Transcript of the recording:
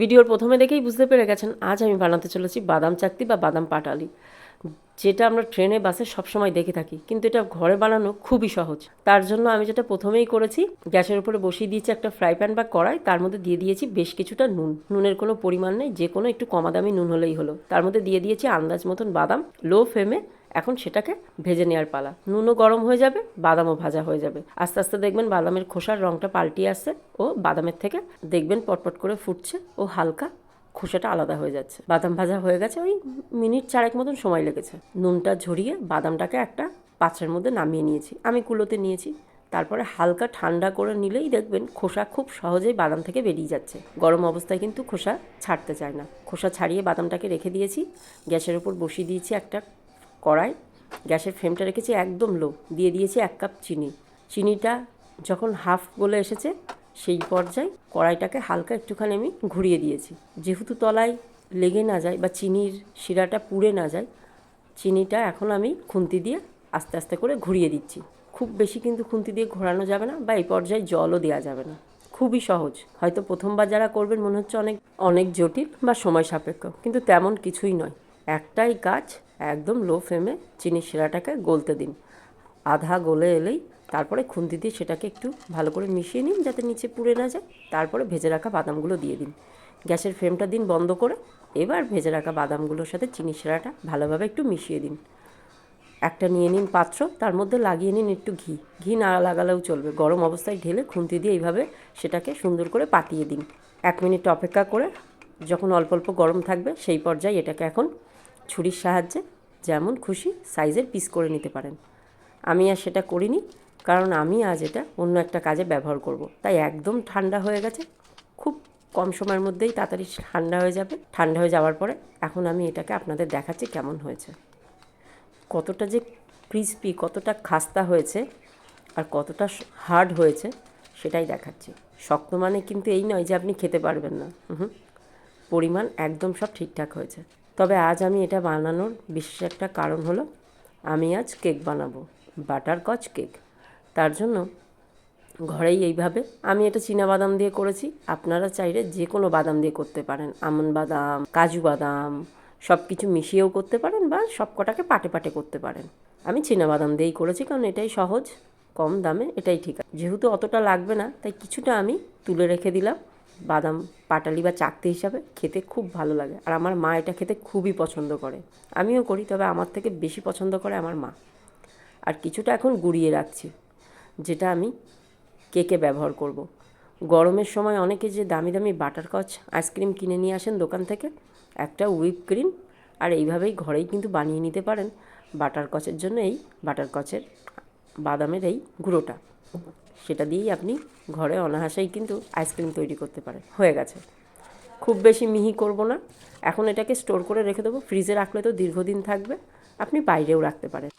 ভিডিওর প্রথমে দেখেই বুঝতে পেরে গেছেন, আজ আমি বানাতে চলেছি বাদাম চাকতি বা বাদাম পাটালি। যেটা আমরা ট্রেনে, বাসে সবসময় দেখে থাকি, কিন্তু এটা ঘরে বানানো খুবই সহজ। তার জন্য আমি যেটা প্রথমেই করেছি, গ্যাসের উপরে বসিয়ে দিয়েছি একটা ফ্রাই প্যান বা কড়াই, তার মধ্যে দিয়ে দিয়েছি বেশ কিছুটা নুন। নুনের কোনো পরিমাণ নেই, যে কোনো একটু কমা দামি নুন হলেই হলো। তার মধ্যে দিয়ে দিয়েছি আন্দাজ মতন বাদাম, লো ফ্লেমে এখন সেটাকে ভেজে নেওয়ার পালা। নুনও গরম হয়ে যাবে, বাদামও ভাজা হয়ে যাবে। আস্তে আস্তে দেখবেন বাদামের খোসার রঙটা পাল্টিয়ে আসছে ও বাদামের থেকে দেখবেন পটপট করে ফুটছে ও হালকা খোসাটা আলাদা হয়ে যাচ্ছে। বাদাম ভাজা হয়ে গেছে, ওই মিনিট চারেক মতন সময় লেগেছে। নুনটা ঝরিয়ে বাদামটাকে একটা পাত্রের মধ্যে নামিয়ে নিয়েছি। আমি কুলোতে নিয়েছি। তারপরে হালকা ঠান্ডা করে নিলেই দেখবেন খোসা খুব সহজেই বাদাম থেকে বেরিয়ে যাচ্ছে। গরম অবস্থায় কিন্তু খোসা ছাড়তে চায় না। খোসা ছাড়িয়ে বাদামটাকে রেখে দিয়েছি। গ্যাসের উপর বসিয়ে দিয়েছি একটা কড়াই, গ্যাসের ফ্লেমটা রেখেছি একদম লো। দিয়ে দিয়েছি এক কাপ চিনি। চিনিটা যখন হাফ গলে এসেছে, সেই পর্যায়ে কড়াইটাকে হালকা একটুখানি আমি ঘুরিয়ে দিয়েছি। যেহেতু তলায় লেগে না যায় বা চিনির শিরাটা পুড়ে না যায়, চিনিটা এখন আমি খুন্তি দিয়ে আস্তে আস্তে করে ঘুরিয়ে দিচ্ছি। খুব বেশি কিন্তু খুন্তি দিয়ে ঘোরানো যাবে না বা এই পর্যায়ে জলও দেওয়া যাবে না। খুবই সহজ। হয়তো প্রথমবার যারা করবেন মনে হচ্ছে অনেক অনেক জটিল বা সময় সাপেক্ষ, কিন্তু তেমন কিছুই নয়। একটাই কাজ একদম লো ফ্লেমে চিনির শিরাটাকে গলতে দিন। আধা গলে এলেই তারপরে খুন্তি দিয়ে সেটাকে একটু ভালো করে মিশিয়ে নিন যাতে নিচে পুড়ে না যায়। তারপরে ভেজে রাখা বাদামগুলো দিয়ে দিন। গ্যাসের ফ্লেমটা দিন বন্ধ করে। এবার ভেজে রাখা বাদামগুলোর সাথে চিনি শিরাটা ভালোভাবে একটু মিশিয়ে দিন। একটা নিয়ে নিন পাত্র, তার মধ্যে লাগিয়ে নিন একটু ঘি। ঘি না লাগালেও চলবে। গরম অবস্থায় ঢেলে খুন্তি দিয়ে এইভাবে সেটাকে সুন্দর করে পাতিয়ে দিন। এক মিনিট অপেক্ষা করে যখন অল্প অল্প গরম থাকবে সেই পর্যায়ে এটাকে এখন ছুরির সাহায্যে যেমন খুশি সাইজের পিস করে নিতে পারেন। আমি আর সেটা করিনি, কারণ আমি আজ এটা অন্য একটা কাজে ব্যবহার করব। তাই একদম ঠান্ডা হয়ে গেছে। খুব কম সময়ের মধ্যেই তাড়াতাড়ি ঠান্ডা হয়ে যাবে। ঠান্ডা হয়ে যাওয়ার পরে এখন আমি এটাকে আপনাদের দেখাচ্ছি কেমন হয়েছে। কতটা যে ক্রিস্পি কতটা খাস্তা হয়েছে আর কতটা হার্ড হয়েছে সেটাই দেখাচ্ছি। শক্ত মানে কিন্তু এই নয় যে আপনি খেতে পারবেন না। পরিমাণ একদম সব ঠিকঠাক হয়েছে। তবে আজ আমি এটা বানানোর বিশেষ একটা কারণ হলো, আমি আজ কেক বানাবো, বাটার কচ কেক। তার জন্য ঘরেই এইভাবে আমি এটা চীনা বাদাম দিয়ে করেছি। আপনারা চাইলে যে কোনো বাদাম দিয়ে করতে পারেন, আমন বাদাম, কাজু বাদাম সব কিছু মিশিয়েও করতে পারেন বা সব কটাকে পাটে পাটে করতে পারেন। আমি চীনা বাদাম দিয়েই করেছি কারণ এটাই সহজ, কম দামে এটাই ঠিক। আছে যেহেতু অতটা লাগবে না, তাই কিছুটা আমি তুলে রেখে দিলাম। বাদাম, পাটালি বা চাকতি হিসাবে খেতে খুব ভালো লাগে। আর আমার মা এটা খেতে খুবই পছন্দ করে। আমিও করি, তবে আমার থেকে বেশি পছন্দ করে আমার মা। আর কিছুটা এখন গুঁড়িয়ে রাখছি, যেটা আমি কেকে ব্যবহার করব। গরমের সময় অনেকে যে দামি দামি বাটার কচ, আইসক্রিম কিনে নিয়ে আসেন দোকান থেকে, একটা হুইপ ক্রিম, আর এইভাবেই ঘরেই কিন্তু বানিয়ে নিতে পারেন বাটার কচের জন্য এই বাটার কচের বাদামের এই গুঁড়োটা। সেটা দিয়েই আপনি ঘরে অনাহাসেই কিন্তু আইসক্রিম তৈরি করতে পারেন। হয়ে গেছে। খুব বেশি মিহি করব না। এখন এটাকে স্টোর করে রেখে দেবো। ফ্রিজে রাখলে তো দীর্ঘদিন থাকবে। আপনি বাইরেও রাখতে পারেন।